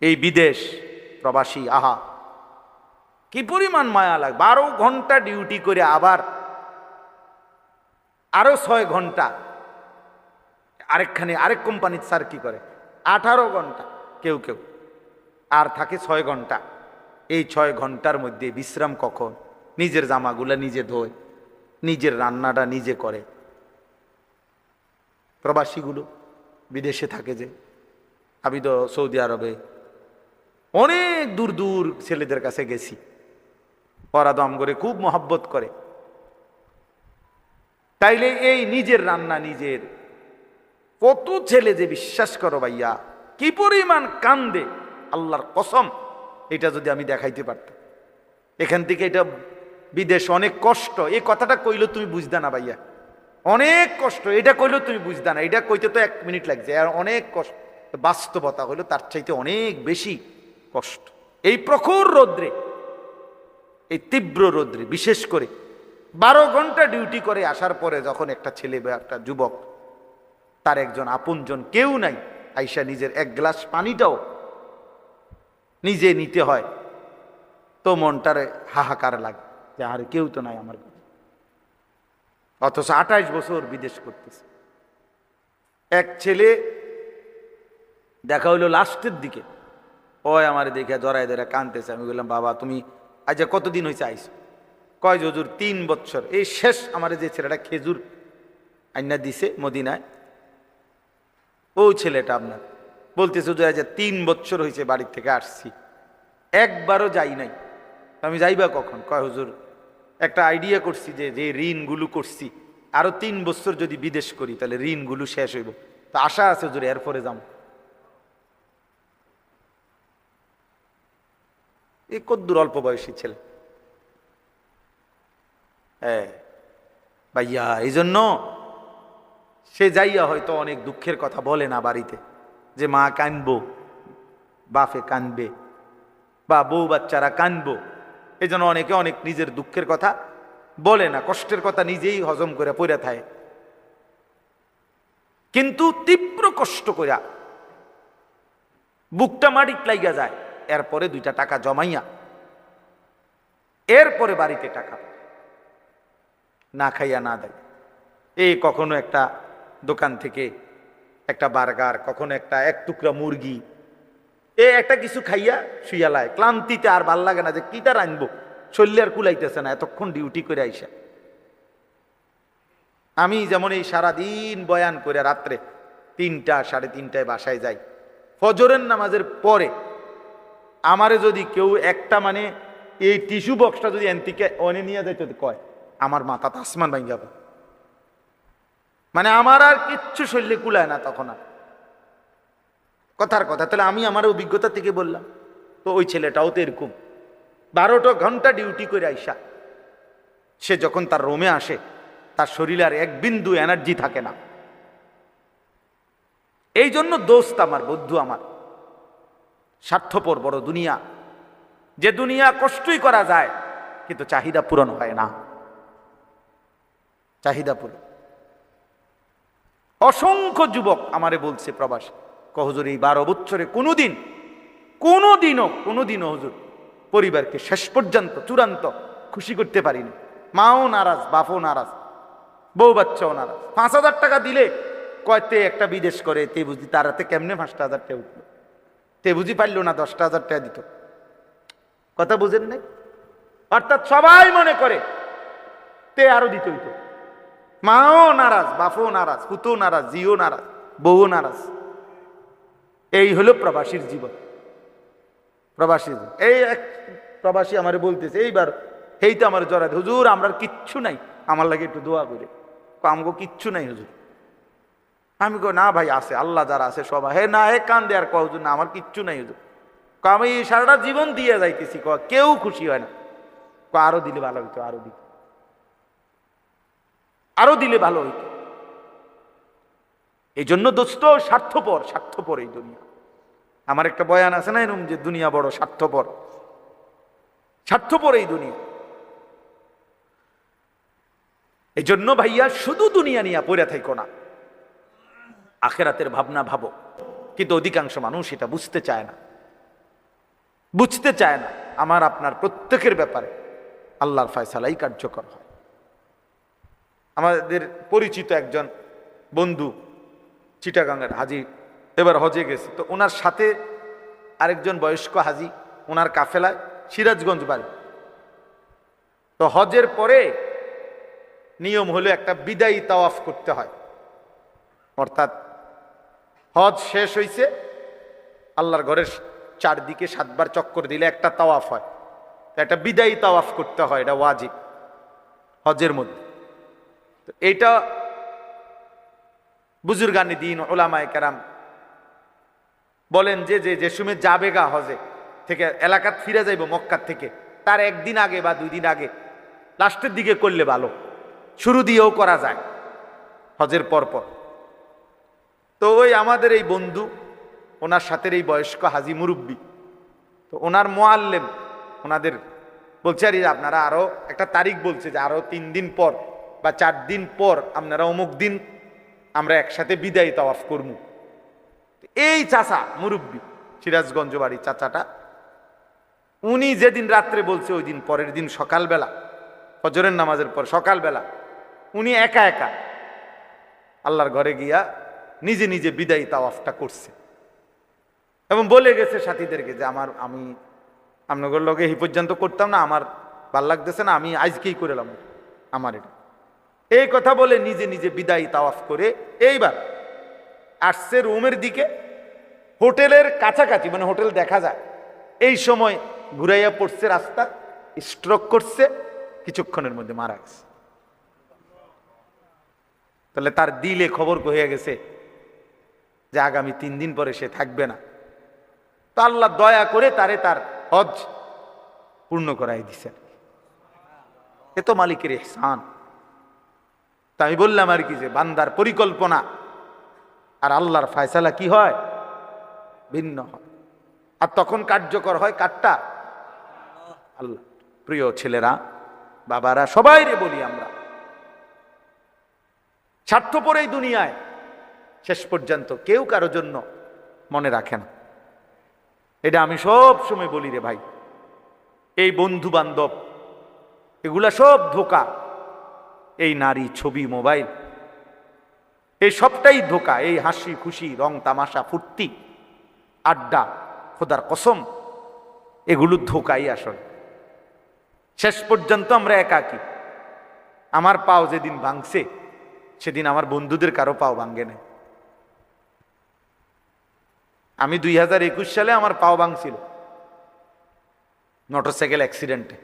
এই বিদেশ প্রবাসী, আহা। কি পরিমাণ মায়া লাগ বারো ঘণ্টা ডিউটি করে আবার, আরও ছয় ঘণ্টা। আরেকখানে, আরেক কোম্পানির স্যার কি করে? আঠারো ঘণ্টা, কেউ কেউ। আর থাকে ছয় ঘণ্টা। এই ছয় ঘণ্টার মধ্যে বিশ্রাম কখন? নিজের জামাগুলা নিজে ধোয়, নিজের রান্নাটা নিজে করে। প্রবাসীগুলো বিদেশে থাকে যে। আমি তো সৌদি আরবে অনেক দূর দূর ছেলেদের কাছে গেছি। ওরা দম করে খুব মহাব্বত করে। তাইলে এই নিজের রান্না নিজের। কত ছেলে যে বিশ্বাস করো ভাইয়া, কি পরিমাণ কান্দে, আল্লাহর কসম, এটা যদি আমি দেখাইতে পারতাম। এখান থেকে এটা বিদেশ অনেক কষ্ট, এই কথাটা কইলে তুমি বুঝতে না ভাইয়া। অনেক কষ্ট, এটা কইলেও তুমি বুঝতে না, এটা কইতে তো এক মিনিট লাগছে, আর অনেক কষ্ট, বাস্তবতা হইল তার চাইতে অনেক বেশি। কষ্ট। এই প্রখর রৌদ্রে, এই তীব্র রৌদ্রে, বিশেষ করে বারো ঘণ্টা ডিউটি করে আসার পরে যখন একটা ছেলে বা একটা যুবক, তার একজন আপনজন কেউ নাই, আইসা নিজের এক গ্লাস পানিটাও নিজে নিতে হয়, তো মনটারে হাহাকার লাগে যে আর কেউ তো নাই আমার অথচ আঠাইশ বছর বিদেশ করতেছে। এক ছেলে দেখা হইল লাস্টের দিকে ওই আমার দেখে জড়াই ধরে কানতেছে আমি বললাম, বাবা, তুমি আজ কতদিন হয়েছে আইসো কয় জজুর তিন বছর। এই শেষ আমার যে ছেলেটা খেজুর আইনা দিছে মদিনায়, ও ছেলেটা আপনার। বলতেছে যে আজ তিন বছর হয়েছে বাড়ির থেকে আসছি। একবারও যাই নাই। আমি যাইবা কখন? কয়, হুজুর, একটা আইডিয়া করছি যে যে ঋণগুলো করছি, আরও তিন বছর যদি বিদেশ করি, তাহলে ঋণগুলো শেষ হইব। তা আশা আছে, হুজুর, এরপরে যাম। এই কদ্দুর অল্প বয়সী ছেলে। হ্যাঁ ভাইয়া এই জন্য সে যাইয়া হয়তো অনেক দুঃখের কথা বলে না বাড়িতে, যে মা কানবো, বাপে কানবে, বা বউ বাচ্চারা কানবো এই জন্য অনেকে অনেক নিজের দুঃখের কথা বলে না, কষ্টের কথা নিজেই হজম করে পড়ে থাকে কিন্তু তীব্র কষ্ট কইরা বুকটা মাটিত লাইগা যায়। এরপরে দুইটা টাকা জমাইয়া, এরপরে বাড়িতে টাকা না খাইয়া না দেয়। এই কখনো একটা দোকান থেকে একটা বার্গার, কখনো একটা এক টুকরা মুরগি, এ একটা কিছু খাইয়া শুইয়া লায়। ক্লান্তিতে আর ভালো লাগে না যে কিটা রানবো শরীরে আর কুলাইতেছে না, এতক্ষণ ডিউটি করে আইসা। আমি যেমন এই সারাদিন বয়ান করে রাত্রে তিনটা, সাড়ে তিনটায় বাসায় যাই। ফজরের নামাজের পরে আমারে যদি কেউ একটা মানে এই টিস্যু বক্সটা যদি এনতিকে অনে নিয়ে যায় যদি কয়, আমার মাথা তো আসমান ভাঙ যাবে। মানে আমার আর কিচ্ছু শরীরে কুলায় না তখন আর। কথার কথা, তাহলে আমি আমার অভিজ্ঞতা থেকে বললাম, তো ওই ছেলেটাও তো এরকম। বারোটা ঘণ্টা ডিউটি করে আইসা, সে যখন তার রোমে আসে, তার শরীরে আর এক বিন্দু এনার্জি থাকে না। এই জন্য দোস্ত আমার, বন্ধু আমার। স্বার্থপর বড় দুনিয়া। যে দুনিয়া কষ্টই করা যায়, কিন্তু চাহিদা পূরণ হয় না। চাহিদা পূরণ। অসংখ্য যুবক আমারে বলছে প্রবাস কহজুর এই বারো বছরে কোনোদিন, কোনোদিনও কোনোদিনও হুজুর, পরিবারকে শেষ পর্যন্ত, চূড়ান্ত খুশি করতে পারিনি। মাও নারাজ, বাপও নারাজ, বউ বাচ্চাও নারাজ। পাঁচ হাজার টাকা দিলে কয়তে একটা বিদেশ করে, তে বুঝি তার হাতে কেমনে পাঁচটা হাজার টাকা উঠল? তে বুঝি পারল না দশটা হাজার টাকা দিত। কথা বুঝেন নাই? অর্থাৎ সবাই মনে করে তে আরও দিত হইতো। মাও নারাজ, বাপও নারাজ পুতো নারাজ জিও নারাজ, বউও নারাজ। এই হলো প্রবাসীর জীবন। প্রবাসী। এই এক প্রবাসী আমার বলতেছে, এইবার এই তো আমার জড়া হুজুর আমরা কিচ্ছু নাই। আমার লাগে একটু দোয়া করে। আমগো কিচ্ছু নাই হুজুর। আমি কো না ভাই, আছে, আল্লাহ যারা আছে সবাই। হে না, হে কান দেয়ার হুজুর, না, আমার কিচ্ছু নাই, হুজুর। ক আমি এই সারাটা জীবন দিয়ে যাইতেছি। ক কেউ খুশি হয় না। ক আরও দিলে ভালো হইতো, আরও দিত আরও দিলে ভালো হইতো। এই জন্য দোস্ত, স্বার্থপর স্বার্থপর এই দুনিয়া। আমার একটা বয়ান আছে না এরকম যে, দুনিয়া বড় স্বার্থপর। স্বার্থপর এই দুনিয়া। এই জন্য ভাইয়া, শুধু দুনিয়া নিয়ে পড়ে থাইকো না। আখেরাতের ভাবনা ভাবো। কিন্তু অধিকাংশ মানুষ এটা বুঝতে চায় না। বুঝতে চায় না আমার আপনার প্রত্যেকের ব্যাপারে আল্লাহর ফয়সালাই কার্যকর হয়। আমাদের পরিচিত একজন বন্ধু চিটাগাঙ্গের হাজি, এবার হজে গেছে। তো ওনার সাথে আরেকজন বয়স্ক হাজি, ওনার কাফেলায় সিরাজগঞ্জ বাড়ি। তো হজের পরে নিয়ম হলো একটা বিদায়ী তাওয়াফ করতে হয়। অর্থাৎ হজ শেষ হইছে, আল্লাহর ঘরের চারদিকে সাতবার চক্কর দিলে একটা তাওয়াফ হয়। একটা বিদায়ী তাওয়াফ করতে হয়, এটা ওয়াজিব হজের মধ্যে। তো এইটা বুজুর্গানি দিন ওলামায় কেরাম বলেন যে যে যে সময় যাবে গা হজে, থেকে এলাকাত ফিরে যাইব মক্কার থেকে, তার একদিন আগে বা দুই দিন আগে, লাস্টের দিকে করলে ভালো, শুরু দিয়েও করা যায় হজের পর পর তো ওই আমাদের এই বন্ধু, ওনার সাথে এই বয়স্ক হাজি মুরব্বী। তো ওনার মোয়াল্লেম, ওনাদের বলছে, আর আপনারা আরও একটা তারিখ বলছে যে আরও তিন দিন পর বা চার দিন পর আপনারা অমুক দিন আমরা একসাথে বিদায় তাওয়াফ করব এই চাচা মুরব্বী, সিরাজগঞ্জ বাড়ির চাচাটা, উনি যেদিন রাত্রে বলছে ওই দিন পরের দিন সকালবেলা, ফজরের নামাজের পর সকালবেলা, উনি একা একা আল্লাহর ঘরে গিয়া নিজে নিজে বিদায়ী তাওয়াফটা করছে। এবং বলে গেছে সাথীদেরকে যে আমার, আমি আপনাদের লগে এই পর্যন্ত করতাম না, আমার ভালো লাগতেছে না, আমি আজকেই করেলাম আমার এটা। এই কথা বলে নিজে নিজে বিদায়ী তাওয়াফ করে এইবার আসছে রুমের দিকে, হোটেলের কাছাকাছি মানে হোটেল দেখা যায়। এই সময় ঘুরাইয়া পড়ছে রাস্তা স্ট্রোক করছে, কিছুক্ষণের মধ্যে মারা গেছে। তাহলে তার দিলে খবর হয়ে গেছে যে আগামী তিন দিন পরে সে থাকবে না। তো আল্লাহ দয়া করে তারে তার হজ পূর্ণ করাই দিছেন। এ তো মালিকের এহসান তা আমি বললাম আর কি যে, বান্দার পরিকল্পনা। আর আল্লাহর ফায়সালা কি হয়? ভিন্ন হয়। আর তখন কার্যকর হয় কাঠটা আল্লাহ। প্রিয় ছেলেরা, বাবারা সবাই রে বলি আমরা, স্বার্থপর এই দুনিয়ায় শেষ পর্যন্ত কেউ কারও জন্য মনে রাখে না। এটা আমি সব সময় বলি রে ভাই। এই বন্ধু বান্ধব এগুলা সব ধোকা। এই নারী ছবি, মোবাইল, এই সবটাই ধোকা। এই হাসি, খুশি, রং, তামাশা, ফুর্তি, আড্ডা, খোদার কসম, এগুলো ধোকাই আসলে। শেষ পর্যন্ত আমরা একাকি। আমার পাও যেদিন ভাঙছে, সেদিন আমার বন্ধুদের কারও পাও ভাঙ্গে নেই। আমি দুই হাজার একুশ সালে আমার পাও ভাঙছিল। মোটরসাইকেল অ্যাক্সিডেন্টে।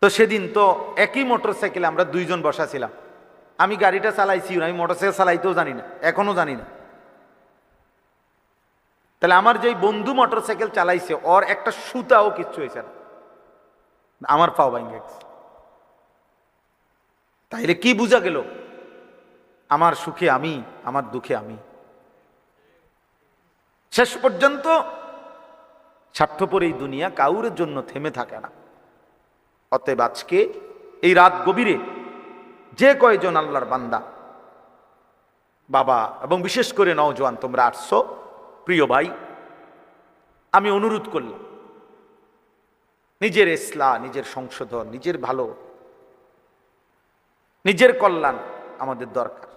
তো সেদিন তো একই মোটরসাইকেলে আমরা দুইজন বসা ছিলাম। আমি গাড়িটা চালাইছি, আমি মোটরসাইকেল চালাইতেও জানি না এখনও জানি না। তাহলে আমার যেই বন্ধু মোটরসাইকেল চালাইছে, ওর একটা সুতাও কিচ্ছু হয়েছে না। আমার পাও ভাঙ্গে গেছে। তাইলে কি বোঝা গেল? আমার সুখে আমি, আমার দুঃখে আমি। শেষ পর্যন্ত স্বার্থপর এই দুনিয়া কাউরের জন্য থেমে থাকে না। অতএব আজকে এই রাত গভীরে যে কয়জন আল্লাহর বান্দা, বাবা এবং বিশেষ করে নওজোয়ান তোমরা আসছো, প্রিয় ভাই, আমি অনুরোধ করলাম, নিজের ইসলা নিজের সংশোধন, নিজের ভালো, নিজের কল্যাণ আমাদের দরকার।